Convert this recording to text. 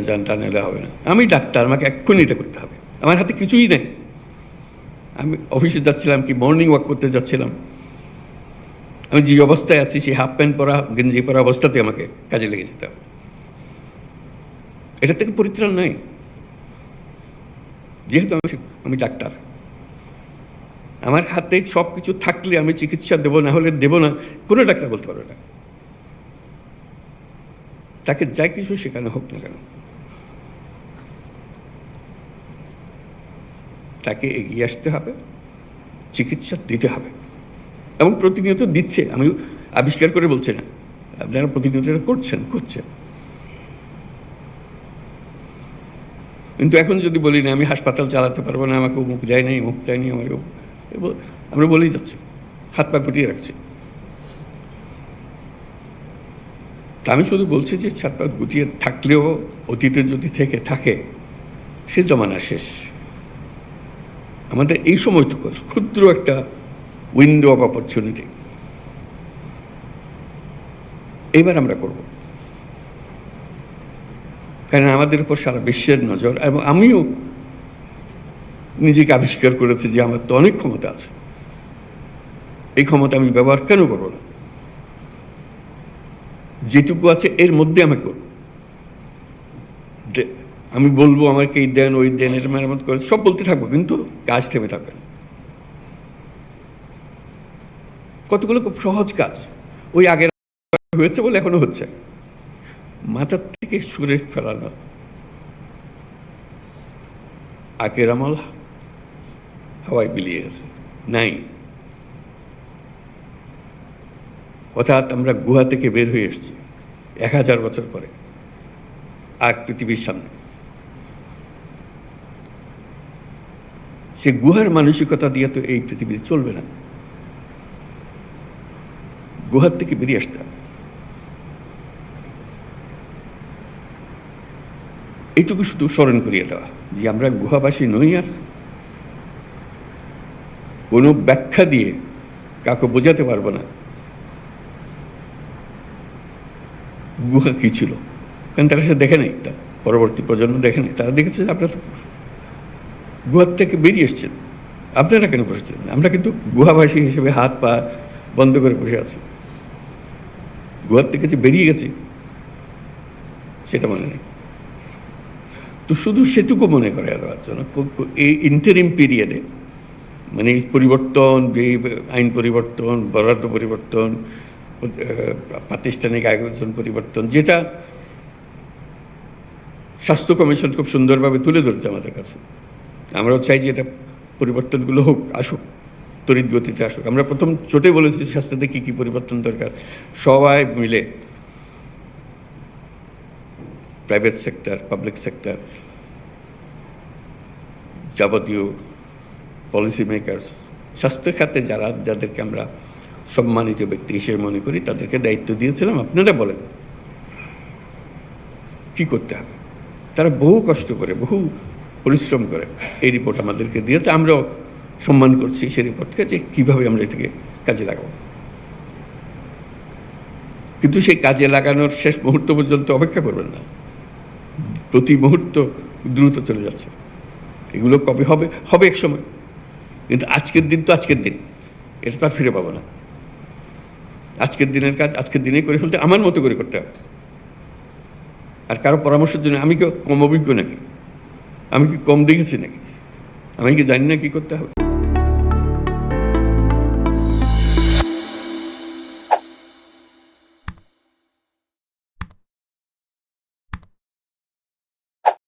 জানটা নিলে হবে না আমি ডাক্তার, আমাকে এক্ষুনি এটা করতে হবে। আমার হাতে কিছুই নেই। আমি অফিসে যাচ্ছিলাম কি মর্নিং ওয়াক করতে যাচ্ছিলাম। আমি যে অবস্থায় আছি, সেই হাফ প্যান্ট পরা, গেঞ্জি পরা অবস্থাতে আমাকে কাজে লেগে যেতে হবে। এটা থেকে পরিত্রাণ নাই। যেহেতু আমি আমি ডাক্তার, আমার হাতে সব কিছু থাকলে আমি চিকিৎসা দেবো, না হলে দেবো না, কোনো ডাক্তার বলতে পারবে না। তাকে যাই কিছু শেখানো হোক না কেন। তাকে এগিয়ে আসতে হবে, চিকিৎসা দিতে হবে। এবং প্রতিনিয়ত দিচ্ছে, আমি আবিষ্কার করে বলছি না, আপনারা প্রতিনিয়ত করছেন করছেন। কিন্তু এখন যদি বলি না, আমি হাসপাতাল চালাতে পারব না, আমাকে মুখ যায় নাই মুখ যায়নি আমার আমরা বলেই যাচ্ছি, হাত পা গুটিয়ে রাখছি। আমি শুধু বলছি যে হাত পা গুটিয়ে থাকলেও অতীতে যদি থেকে থাকে, সে জমানা শেষ। আমাদের এই সময়টুকু ক্ষুদ্র একটা উইন্ডো অফ অপরচুনিটি এইবার আমরা করব। কারণ আমাদের উপর সারা বিশ্বের নজর, এবং আমিও নিজেকে আবিষ্কার করেছি যে আমার তো অনেক ক্ষমতা আছে। এই ক্ষমতা আমি ব্যবহার কেন করব না? যেটুকু আছে এর মধ্যে আমি করব। আমি বলব আমাকে এই দেন, ওই দেন, এটা মেরামত করে, সব বলতে থাকব, কিন্তু কাজ থেমে থাকবে কতগুলো খুব সহজ কাজ। ওই আগের হয়েছে বলে এখনও হচ্ছে। মাথার থেকে সুরে ফেলানো আগের আমল হাওয়ায় বিলিয়ে গেছে। নাই। অর্থাৎ আমরা গুহা থেকে বের হয়ে এসেছি। এক হাজার বছর পরে। আর পৃথিবীর সামনে। সে গুহার মানসিকতা দিয়ে তো এই পৃথিবী চলবে না। গুহার থেকে বেরিয়ে আসতে এইটুকু শুধু স্মরণ করিয়ে দেওয়া, যে আমরা গুহাবাসী নই আর কোনো ব্যাখ্যা দিয়ে কাউকে বোঝাতে পারব না। গুহা কি ছিল? কারণ তারা সে দেখে নেই তা পরবর্তী প্রজন্ম দেখে নেই, তারা দেখেছে আপনারা তো গুহার থেকে বেরিয়ে এসছেন। আপনারা কেন বসেছেন? আমরা কিন্তু গুহাবাসী হিসেবে হাত পা বন্ধ করে বসে আছি। গুহার থেকে যে বেরিয়ে গেছি, সেটা মনে নেই। তো শুধু সেটুকু মনে করে জন্য এই ইন্টারিম পিরিয়ডে মানে এই পরিবর্তন, যে আইন পরিবর্তন, বরাদ্দ পরিবর্তন প্রাতিষ্ঠানিক আয়োজন পরিবর্তন, যেটা স্বাস্থ্য কমিশন খুব সুন্দরভাবে তুলে ধরছে আমাদের কাছে। আমরাও চাই যে এটা পরিবর্তনগুলো হোক, আসুক, তড়িৎ গতিতে আসুক। আমরা প্রথম চোটে বলেছি স্বাস্থ্যতে কী কী পরিবর্তন দরকার। সবাই মিলে প্রাইভেট সেক্টর পাবলিক সেক্টর যাবতীয় পলিসি মেকার্স স্বাস্থ্য খাতে যারা, যাদেরকে আমরা সম্মানিত ব্যক্তি হিসেবে মনে করি, তাদেরকে দায়িত্ব দিয়েছিলাম। আপনারা বলেন, কি করতে হবে? তারা বহু কষ্ট করে, বহু পরিশ্রম করে। এই রিপোর্ট আমাদেরকে দিয়েছে। আমরাও সম্মান করছি সেই রিপোর্টকে যে কীভাবে আমরা এটাকে কাজে লাগাবো। কিন্তু সেই কাজে লাগানোর শেষ মুহূর্ত পর্যন্ত অপেক্ষা করবেন না। প্রতি মুহূর্ত দ্রুত চলে যাচ্ছে। এগুলো কবে হবে? হবে এক সময়। কিন্তু আজকের দিন তো আজকের দিন। এটা তো আর ফিরে পাবো না। আজকের দিনের কাজ আজকের দিনেই করে ফেলতে আমার মতো করে করতে হবে। আর কারও পরামর্শের জন্য আমি কেউ কম অভিজ্ঞ নাকি? আমি কি কম দেখেছি নাকি? আমি কি জানি না কি করতে হবে?